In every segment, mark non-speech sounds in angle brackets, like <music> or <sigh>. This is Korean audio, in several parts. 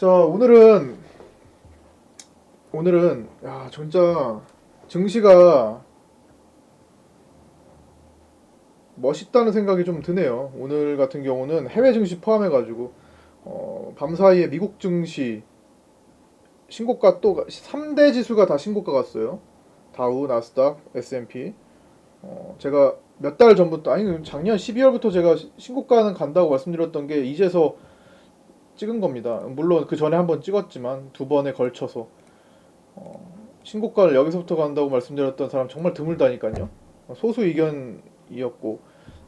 자 오늘은 오늘은 야 진짜 증시가 멋있다는 생각이 좀 드네요. 오늘 같은 경우는 해외 증시 포함해가지고 어, 밤 사이에 미국 증시 신고가 또 3대 지수가 다 신고가 갔어요. 다우, 나스닥, S&P. 어, 제가 몇 달 전부터 아니 작년 12월부터 제가 시- 신고가는 간다고 말씀드렸던 게 이제서 찍은 겁니다. 물론 그 전에 한 번 찍었지만 두 번에 걸쳐서 어, 신고가를 여기서부터 간다고 말씀드렸던 사람 정말 드물다니까요. 어, 소수 의견이었고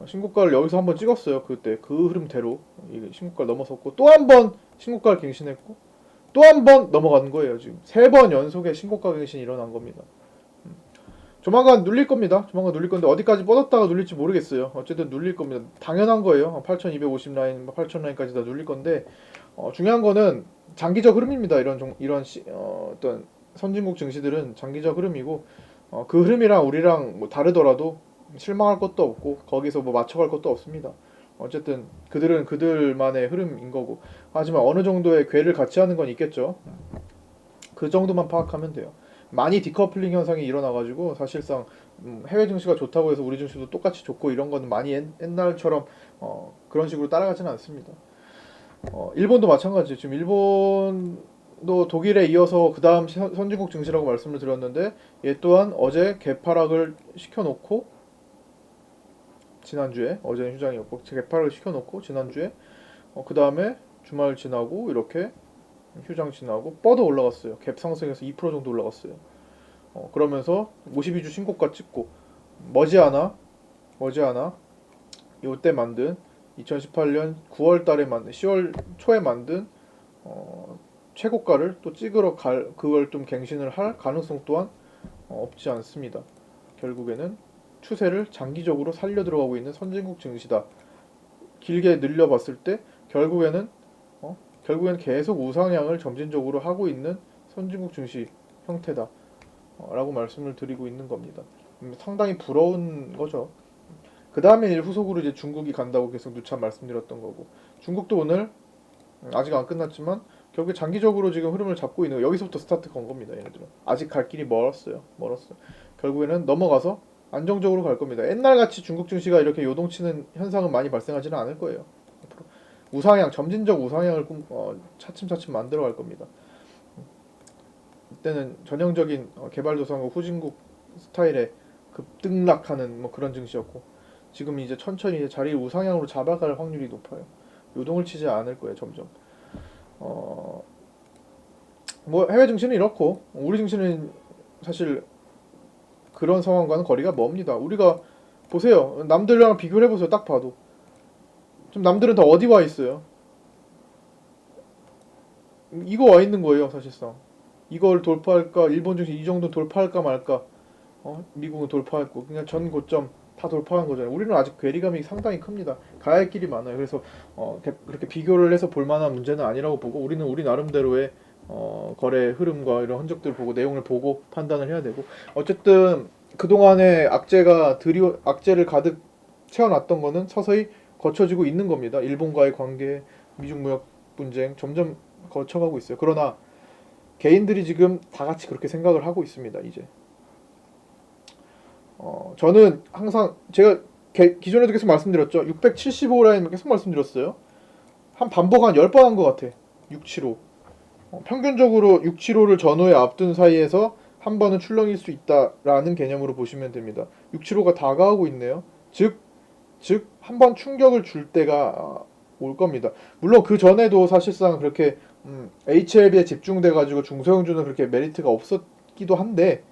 어, 신고가를 여기서 한번 찍었어요. 그때 그 흐름대로 이게 신고가를 넘어섰고 또 한 번 신고가를 갱신했고 또 한 번 넘어가는 거예요. 지금 세 번 연속의 신고가 갱신이 일어난 겁니다. 음. 조만간 눌릴 겁니다. 조만간 눌릴 건데 어디까지 뻗었다가 눌릴지 모르겠어요. 어쨌든 눌릴 겁니다. 당연한 거예요. 8,250 라인, 8,000 라인까지 다 눌릴 건데 어, 중요한 거는 장기적 흐름입니다. 이런 종, 이런 시, 어, 어떤 선진국 증시들은 장기적 흐름이고 어, 그 흐름이랑 우리랑 뭐 다르더라도 실망할 것도 없고 거기서 뭐 맞춰갈 것도 없습니다. 어쨌든 그들은 그들만의 흐름인 거고 하지만 어느 정도의 궤를 같이 하는 건 있겠죠. 그 정도만 파악하면 돼요. 많이 디커플링 현상이 일어나가지고 사실상 음, 해외 증시가 좋다고 해서 우리 증시도 똑같이 좋고 이런 거는 많이 옛, 옛날처럼 어, 그런 식으로 따라가지는 않습니다. 어, 일본도 마찬가지. 지금 일본도 독일에 이어서 그 다음 선진국 증시라고 말씀을 드렸는데 얘 또한 어제 개파락을 시켜놓고 지난주에 어제는 휴장이었고 개파락을 시켜놓고 지난주에 어, 그 다음에 주말 지나고 이렇게 휴장 지나고 뻗어 올라갔어요. 갭 상승해서 2% 정도 올라갔어요. 어, 그러면서 52주 신고가 찍고 머지않아 머지않아 이때 만든 2018년 9월 달에 만든 10월 초에 만든 어, 최고가를 또 찍으러 갈 그걸 좀 갱신을 할 가능성 또한 어, 없지 않습니다. 결국에는 추세를 장기적으로 살려 들어가고 있는 선진국 증시다. 길게 늘려봤을 때 결국에는 어, 결국엔 계속 우상향을 점진적으로 하고 있는 선진국 증시 형태다. 어, 라고 말씀을 드리고 있는 겁니다. 음, 상당히 부러운 거죠. 그 다음에 후속으로 이제 중국이 간다고 계속 누차 말씀드렸던 거고 중국도 오늘 음, 아직 안 끝났지만 결국에 장기적으로 지금 흐름을 잡고 있는 거 여기서부터 스타트 건 겁니다 얘네들은 아직 갈 길이 멀었어요 멀었어요 결국에는 넘어가서 안정적으로 갈 겁니다 옛날 같이 중국 증시가 이렇게 요동치는 현상은 많이 발생하지는 않을 거예요 우상향 점진적 우상향을 꿈, 어, 차츰차츰 만들어 갈 겁니다 이때는 전형적인 어, 개발도상국 후진국 스타일의 급등락하는 뭐 그런 증시였고 지금 이제 천천히 이제 자리를 우상향으로 잡아갈 확률이 높아요. 요동을 치지 않을 거예요, 점점. 어, 뭐 해외 증시는 이렇고 우리 증시는 사실 그런 상황과는 거리가 멉니다. 우리가 보세요, 남들이랑 비교를 해보세요. 딱 봐도 좀 남들은 다 어디 와 있어요? 이거 와 있는 거예요, 사실상. 이걸 돌파할까? 일본 증시 이 정도 돌파할까 말까? 어? 미국은 돌파했고 그냥 전 고점 다 돌파한 거잖아요. 우리는 아직 괴리감이 상당히 큽니다. 가야 할 길이 많아요. 그래서 어, 개- 그렇게 비교를 해서 볼 만한 문제는 아니라고 보고 우리는 우리 나름대로의 어, 거래 흐름과 이런 흔적들을 보고 내용을 보고 판단을 해야 되고 어쨌든 그동안에 악재가 들이 악재를 가득 채워놨던 거는 서서히 거쳐지고 있는 겁니다. 일본과의 관계, 미중 무역 분쟁 점점 거쳐가고 있어요. 그러나 개인들이 지금 다 같이 그렇게 생각을 하고 있습니다. 이제 어, 저는 항상 제가 개- 기존에도 계속 말씀드렸죠. 675 라인 계속 말씀드렸어요. 한 반복 한 10번 한 것 같아. 675. 어, 평균적으로 675를 전후에 앞둔 사이에서 한 번은 출렁일 수 있다라는 개념으로 보시면 됩니다. 675가 다가오고 있네요. 즉, 즉, 한 번 충격을 줄 때가 아, 올 겁니다. 물론 그 전에도 사실상 그렇게 음, HLB에 집중돼 가지고 중소형주는 그렇게 메리트가 없었기도 한데,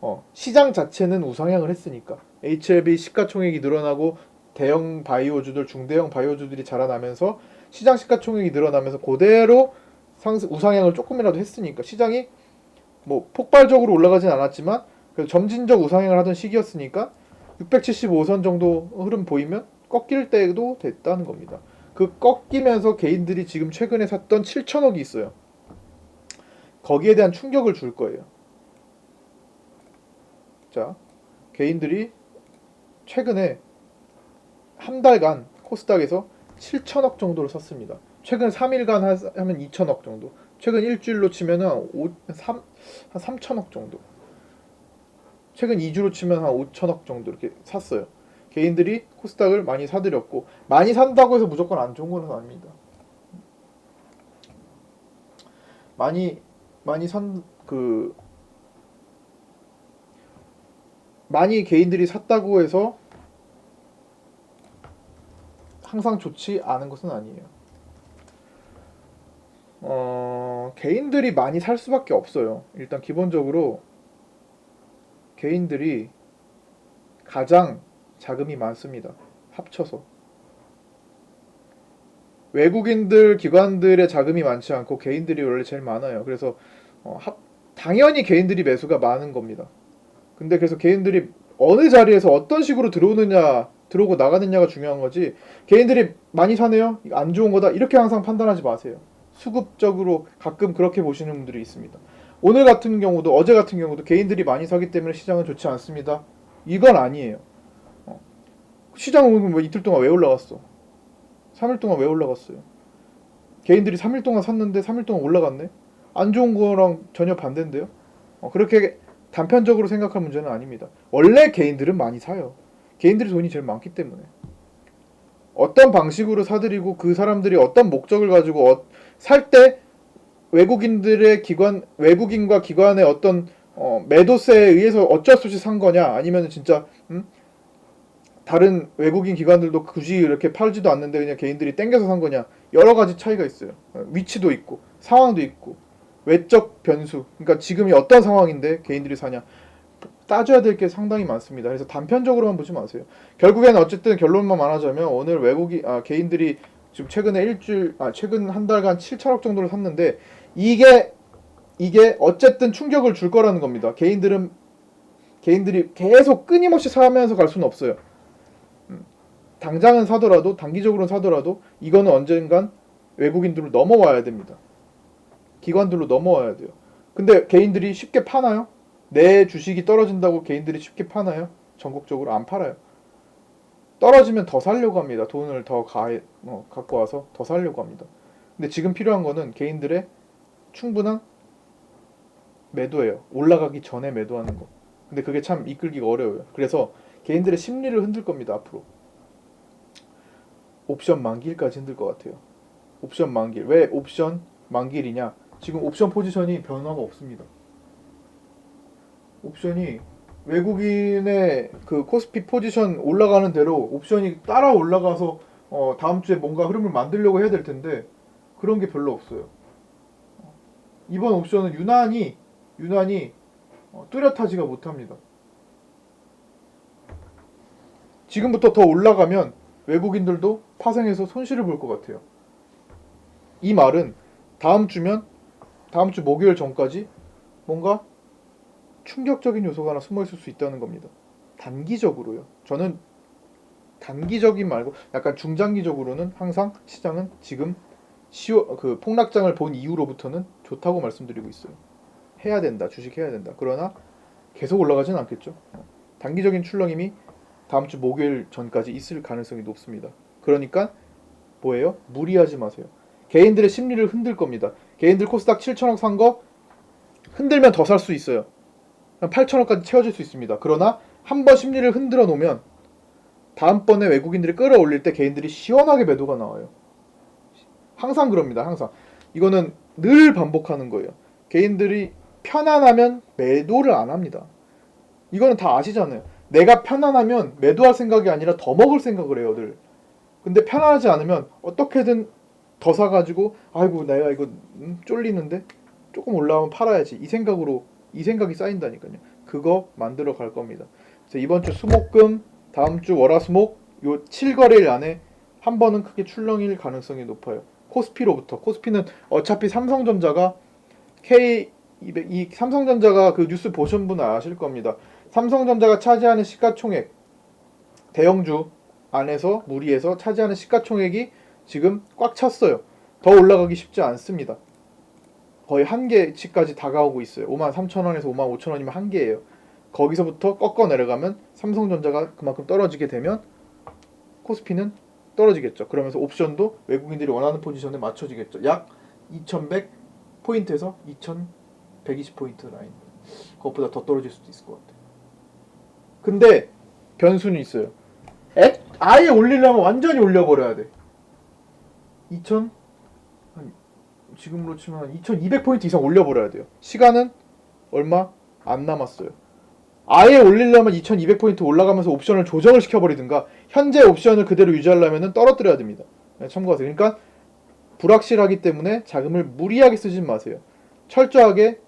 어, 시장 자체는 우상향을 했으니까 HLB 시가총액이 늘어나고 대형 바이오주들 중대형 바이오주들이 자라나면서 시장 시가총액이 늘어나면서 그대로 상승 우상향을 조금이라도 했으니까 시장이 뭐 폭발적으로 올라가진 않았지만 점진적 우상향을 하던 시기였으니까 675선 정도 흐름 보이면 꺾일 때도 됐다는 겁니다. 그 꺾이면서 개인들이 지금 최근에 샀던 7천억이 있어요. 거기에 대한 충격을 줄 거예요. 자, 개인들이 최근에 한 달간 코스닥에서 7천억 정도를 샀습니다. 최근 3일간 하- 하면 2천억 정도. 최근 일주일로 치면은 5, 3, 한 3천억 정도. 최근 2주로 치면 한 5천억 정도 이렇게 샀어요. 개인들이 코스닥을 많이 사들였고 많이 산다고 해서 무조건 안 좋은 건 아닙니다. 많이 많이 산 그 많이 개인들이 샀다고 해서 항상 좋지 않은 것은 아니에요. 어, 개인들이 많이 살 수밖에 없어요. 일단 기본적으로 개인들이 가장 자금이 많습니다. 합쳐서. 외국인들 기관들의 자금이 많지 않고 개인들이 원래 제일 많아요. 그래서 어, 합, 당연히 개인들이 매수가 많은 겁니다. 근데 그래서 개인들이 어느 자리에서 어떤 식으로 들어오느냐, 들어오고 나가느냐가 중요한 거지. 개인들이 많이 사네요. 안 좋은 거다. 이렇게 항상 판단하지 마세요. 수급적으로 가끔 그렇게 보시는 분들이 있습니다. 오늘 같은 경우도 어제 같은 경우도 개인들이 많이 사기 때문에 시장은 좋지 않습니다. 이건 아니에요. 어. 시장 오늘 뭐 이틀 동안 왜 올라갔어? 3일 동안 왜 올라갔어요? 개인들이 3일 동안 샀는데 3일 동안 올라갔네? 안 좋은 거랑 전혀 반대인데요? 어, 그렇게 단편적으로 생각할 문제는 아닙니다. 원래 개인들은 많이 사요. 개인들이 돈이 제일 많기 때문에. 어떤 방식으로 사들이고 그 사람들이 어떤 목적을 가지고 어, 살때 외국인들의 기관 외국인과 기관의 어떤 어, 매도세에 의해서 어쩔 수 없이 산 거냐? 아니면 진짜 음? 다른 외국인 기관들도 굳이 이렇게 팔지도 않는데 그냥 개인들이 땡겨서 산 거냐? 여러 가지 차이가 있어요. 어, 위치도 있고 상황도 있고 외적 변수. 그러니까 지금이 어떤 상황인데 개인들이 사냐? 따져야 될 게 상당히 많습니다. 그래서 단편적으로만 보지 마세요. 결국에는 어쨌든 결론만 말하자면 오늘 외국이 아, 개인들이 지금 최근에 일주일 아 최근 한 달간 7천억 정도를 샀는데 이게 이게 어쨌든 충격을 줄 거라는 겁니다. 개인들은 개인들이 계속 끊임없이 사면서 갈 수는 없어요. 음, 당장은 사더라도 단기적으로 사더라도 이거는 언젠간 외국인들로 넘어와야 됩니다. 기관들로 넘어와야 돼요. 근데 개인들이 쉽게 파나요? 내 주식이 떨어진다고 개인들이 쉽게 파나요? 전국적으로 안 팔아요. 떨어지면 더 살려고 합니다. 돈을 더 가, 어, 갖고 와서 더 살려고 합니다. 근데 지금 필요한 거는 개인들의 충분한 매도예요. 올라가기 전에 매도하는 거. 근데 그게 참 이끌기가 어려워요. 그래서 개인들의 심리를 흔들 겁니다. 앞으로. 옵션 만기일까지 흔들 것 같아요. 옵션 만기일. 왜 옵션 만기일이냐? 지금 옵션 포지션이 변화가 없습니다. 옵션이 외국인의 그 코스피 포지션 올라가는 대로 옵션이 따라 올라가서 어, 다음 주에 뭔가 흐름을 만들려고 해야 될 텐데 그런 게 별로 없어요. 이번 옵션은 유난히 유난히 어, 뚜렷하지가 못합니다. 지금부터 더 올라가면 외국인들도 파생해서 손실을 볼 것 같아요. 이 말은 다음 주면 다음 주 목요일 전까지 뭔가 충격적인 요소가 하나 숨어 있을 수 있다는 겁니다. 단기적으로요. 저는 단기적인 말고 약간 중장기적으로는 항상 시장은 지금 시오, 그 폭락장을 본 이후로부터는 좋다고 말씀드리고 있어요. 해야 된다. 주식 해야 된다. 그러나 계속 올라가진 않겠죠. 어. 단기적인 출렁임이 다음 주 목요일 전까지 있을 가능성이 높습니다. 그러니까 뭐예요? 무리하지 마세요. 개인들의 심리를 흔들 겁니다. 개인들 코스닥 7천억 산 거 흔들면 더 살 수 있어요. 8천억까지 채워질 수 있습니다. 그러나 한 번 심리를 흔들어 놓으면 다음번에 외국인들이 끌어올릴 때 개인들이 시원하게 매도가 나와요. 항상 그럽니다. 항상. 이거는 늘 반복하는 거예요. 개인들이 편안하면 매도를 안 합니다. 이거는 다 아시잖아요. 내가 편안하면 매도할 생각이 아니라 더 먹을 생각을 해요, 늘. 근데 편안하지 않으면 어떻게든 더 사가지고 아이고 내가 이거 음, 쫄리는데 조금 올라오면 팔아야지 이 생각으로 이 생각이 쌓인다니까요. 그거 만들어 갈 겁니다. 그래서 이번 주 수목금 다음 주 월화수목 요 7거래일 안에 한 번은 크게 출렁일 가능성이 높아요. 코스피로부터 코스피는 어차피 삼성전자가 K 200, 이 삼성전자가 그 뉴스 보신 분은 아실 겁니다. 삼성전자가 차지하는 시가총액 대형주 안에서 무리해서 차지하는 시가총액이 지금 꽉 찼어요. 더 올라가기 쉽지 않습니다. 거의 한계치까지 다가오고 있어요. 5만 3천 원에서 5만 5천 원이면 한계예요. 거기서부터 꺾어 내려가면 삼성전자가 그만큼 떨어지게 되면 코스피는 떨어지겠죠. 그러면서 옵션도 외국인들이 원하는 포지션에 맞춰지겠죠. 약 2100 포인트에서 2120 포인트 라인. 그것보다 더 떨어질 수도 있을 것 같아요. 근데 변수는 있어요. 애, 아예 올리려면 완전히 올려버려야 돼. 2000 한 지금으로 치면 한2200 포인트 이상 올려버려야 돼요. 시간은 얼마 안 남았어요. 아예 올리려면 2200 포인트 올라가면서 옵션을 조정을 시켜버리든가 현재 옵션을 그대로 유지하려면 떨어뜨려야 됩니다. 네, 참고하세요. 그러니까 불확실하기 때문에 자금을 무리하게 쓰진 마세요. 철저하게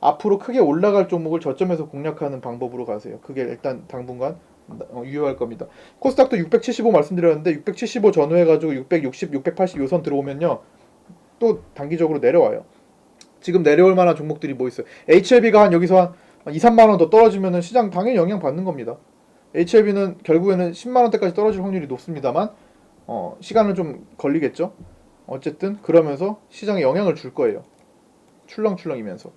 앞으로 크게 올라갈 종목을 저점에서 공략하는 방법으로 가세요. 그게 일단 당분간 어, 유효할 겁니다. 코스닥도 675 말씀드렸는데 675 전후해 가지고 660, 680 요선 들어오면요 또 단기적으로 내려와요. 지금 내려올 만한 종목들이 뭐 있어요? HLB가 한 여기서 한 2, 3만 원 더 떨어지면은 시장 당연히 영향 받는 겁니다. HLB는 결국에는 10만 원대까지 떨어질 확률이 높습니다만 어, 시간은 좀 걸리겠죠. 어쨌든 그러면서 시장에 영향을 줄 거예요. 출렁출렁이면서.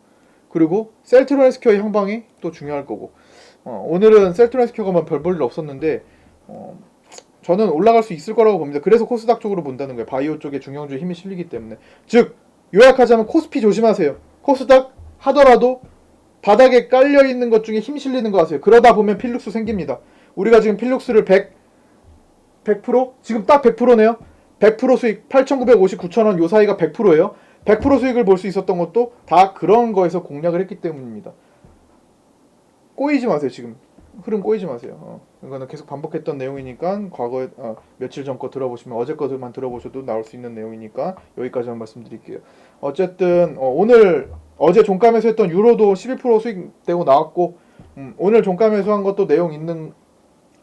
그리고 셀트로네스큐어의 향방이 또 중요할 거고 어, 오늘은 셀트로네스큐어가만 별 볼일 없었는데 어, 저는 올라갈 수 있을 거라고 봅니다. 그래서 코스닥 쪽으로 본다는 거예요. 바이오 쪽에 중형주에 힘이 실리기 때문에. 즉 요약하자면 코스피 조심하세요. 코스닥 하더라도 바닥에 깔려 있는 것 중에 힘 실리는 거 아세요? 그러다 보면 필룩스 생깁니다. 우리가 지금 필룩스를 100 100% 지금 딱 100%네요. 100% 수익 8,950, 9,000원 요 사이가 100%예요. 100% 수익을 볼 수 있었던 것도 다 그런 거에서 공략을 했기 때문입니다. 꼬이지 마세요 지금 흐름 꼬이지 마세요. 어, 이거는 계속 반복했던 내용이니까 과거에 어, 며칠 전 거 들어보시면 어제 거들만 들어보셔도 나올 수 있는 내용이니까 여기까지만 말씀드릴게요. 어쨌든 어, 오늘 어제 종가매수 했던 유로도 11% 수익 되고 나왔고 음, 오늘 종가매수 한 것도 내용 있는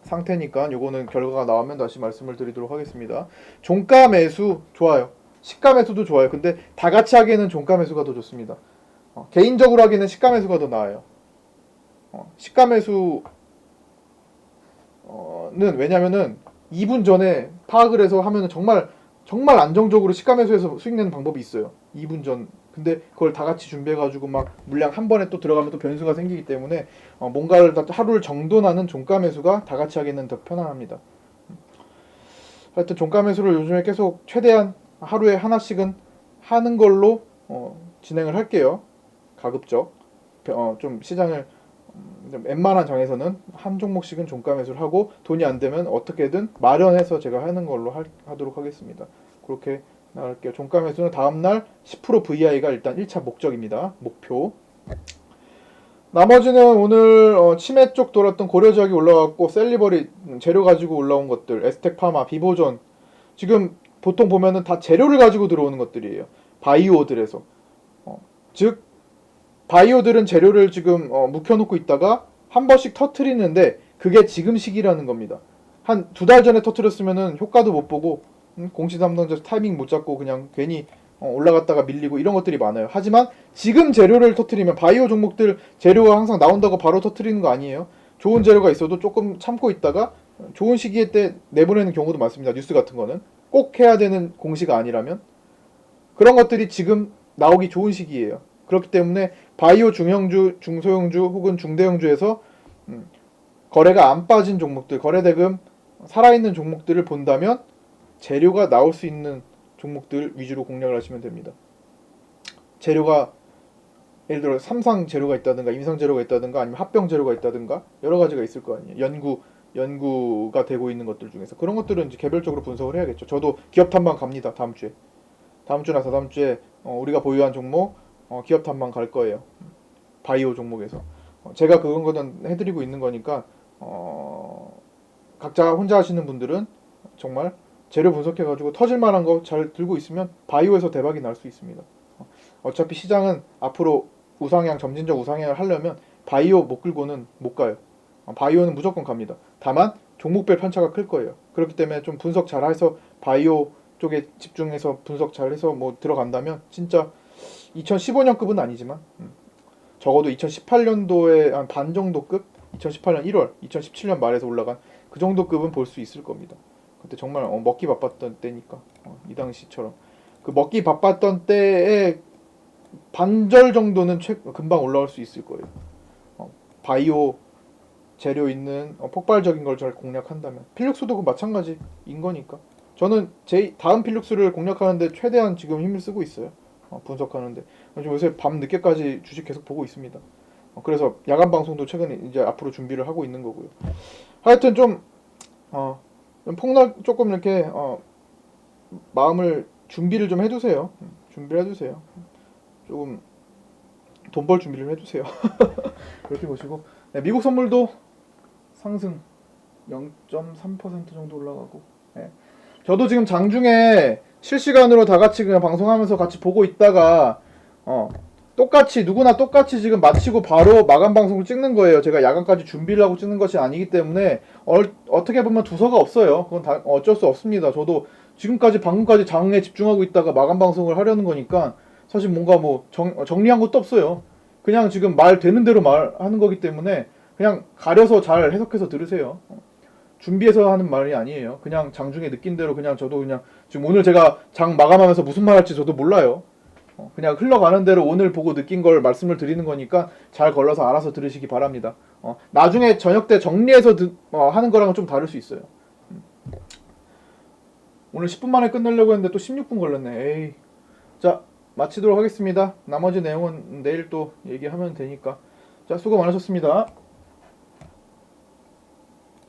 상태니까 요거는 결과가 나오면 다시 말씀을 드리도록 하겠습니다. 종가 매수 좋아요. 시가 매수도 좋아요. 근데 다 같이 하기에는 종가 매수가 더 좋습니다. 어, 개인적으로 하기에는 시가 매수가 더 나아요. 어, 시가 매수는 왜냐면은 2분 전에 파악을 해서 하면은 정말 정말 안정적으로 시가 매수해서 수익 내는 방법이 있어요. 2분 전. 근데 그걸 다 같이 준비해가지고 막 물량 한 번에 또 들어가면 또 변수가 생기기 때문에 어, 뭔가를 다 하루를 정돈하는 종가 매수가 다 같이 하기는 더 편안합니다. 하여튼 종가 매수를 요즘에 계속 최대한 하루에 하나씩은 하는 걸로 어, 진행을 할게요. 가급적 어, 좀 시장을 음, 좀 웬만한 장에서는 한 종목씩은 종가 매수를 하고 돈이 안 되면 어떻게든 마련해서 제가 하는 걸로 할- 하도록 하겠습니다. 그렇게 나갈게요. 종가 매수는 다음날 10% VI가 일단 1차 목적입니다. 목표. 나머지는 오늘 어, 치매 쪽 돌았던 고려지역이 올라왔고 셀리버리 음, 재료 가지고 올라온 것들 에스텍 파마 비보존 지금 보통 보면은 다 재료를 가지고 들어오는 것들이에요 바이오들에서 어, 즉 바이오들은 재료를 지금 어, 묵혀놓고 있다가 한 번씩 터트리는데 그게 지금 시기라는 겁니다 한 두 달 전에 터트렸으면은 효과도 못 보고 음, 공시 담당자 타이밍 못 잡고 그냥 괜히 어, 올라갔다가 밀리고 이런 것들이 많아요. 하지만 지금 재료를 터트리면 바이오 종목들 재료가 항상 나온다고 바로 터트리는 거 아니에요. 좋은 재료가 있어도 조금 참고 있다가 좋은 시기에 때 내보내는 경우도 많습니다. 뉴스 같은 거는 꼭 해야 되는 공시가 아니라면 그런 것들이 지금 나오기 좋은 시기예요. 그렇기 때문에 바이오 중형주, 중소형주 혹은 중대형주에서 음, 거래가 안 빠진 종목들, 거래대금 살아있는 종목들을 본다면 재료가 나올 수 있는 종목들 위주로 공략을 하시면 됩니다. 재료가 예를 들어 삼상 재료가 있다든가 임상 재료가 있다든가 아니면 합병 재료가 있다든가 여러 가지가 있을 거 아니에요. 연구 연구가 되고 있는 것들 중에서 그런 것들은 이제 개별적으로 분석을 해야겠죠. 저도 기업 탐방 갑니다. 다음 주에. 다음 주나 다다음 주에 어, 우리가 보유한 종목 어, 기업 탐방 갈 거예요. 바이오 종목에서. 어, 제가 그런 거는 해드리고 있는 거니까 어, 각자 혼자 하시는 분들은 정말 재료 분석해가지고 터질 만한 거 잘 들고 있으면 바이오에서 대박이 날 수 있습니다. 어, 어차피 시장은 앞으로 우상향, 점진적 우상향을 하려면 바이오 못 끌고는 못 가요. 어, 바이오는 무조건 갑니다. 다만 종목별 편차가 클 거예요. 그렇기 때문에 좀 분석 잘 해서 바이오 쪽에 집중해서 분석 잘 해서 뭐 들어간다면 진짜 2015년급은 아니지만 음, 적어도 2018년도에 한 반 정도 급, 2018년 1월, 2017년 말에서 올라간 그 정도 급은 볼 수 있을 겁니다. 그때 정말 어, 먹기 바빴던 때니까 어, 이 당시처럼 그 먹기 바빴던 때에 반절 정도는 최, 금방 올라올 수 있을 거예요. 어, 바이오 재료 있는 어, 폭발적인 걸 잘 공략한다면 필력수도 그 마찬가지인 거니까 저는 제 다음 필룩스를 공략하는데 최대한 지금 힘을 쓰고 있어요. 어, 분석하는데 요새 밤 늦게까지 주식 계속 보고 있습니다. 어, 그래서 야간 방송도 최근에 이제 앞으로 준비를 하고 있는 거고요. 하여튼 좀 어, 좀 폭락 조금 이렇게 어, 마음을 준비를 좀 해두세요. 음, 준비를 해두세요. 조금 돈 벌 준비를 해두세요. <laughs> 그렇게 보시고 네, 미국 선물도 상승 0.3% 정도 올라가고. 네. 저도 지금 장중에 실시간으로 다 같이 그냥 방송하면서 같이 보고 있다가 어 똑같이 누구나 똑같이 지금 마치고 바로 마감 방송을 찍는 거예요. 제가 야간까지 준비를 하고 찍는 것이 아니기 때문에 어, 떻게 보면 두서가 없어요. 그건 다 어쩔 수 없습니다. 저도 지금까지 방금까지 장에 집중하고 있다가 마감 방송을 하려는 거니까 사실 뭔가 뭐 정, 정리한 것도 없어요. 그냥 지금 말 되는 대로 말하는 거기 때문에 그냥 가려서 잘 해석해서 들으세요. 어. 준비해서 하는 말이 아니에요. 그냥 장중에 느낀 대로 그냥 저도 그냥 지금 오늘 제가 장 마감하면서 무슨 말 할지 저도 몰라요. 어, 그냥 흘러가는 대로 오늘 보고 느낀 걸 말씀을 드리는 거니까 잘 걸러서 알아서 들으시기 바랍니다. 어, 나중에 저녁 때 정리해서 듣- 어, 하는 거랑은 좀 다를 수 있어요. 음. 오늘 10분 만에 끝내려고 했는데 또 16분 걸렸네. 에이. 자, 마치도록 하겠습니다. 나머지 내용은 내일 또 얘기하면 되니까. 자, 수고 많으셨습니다.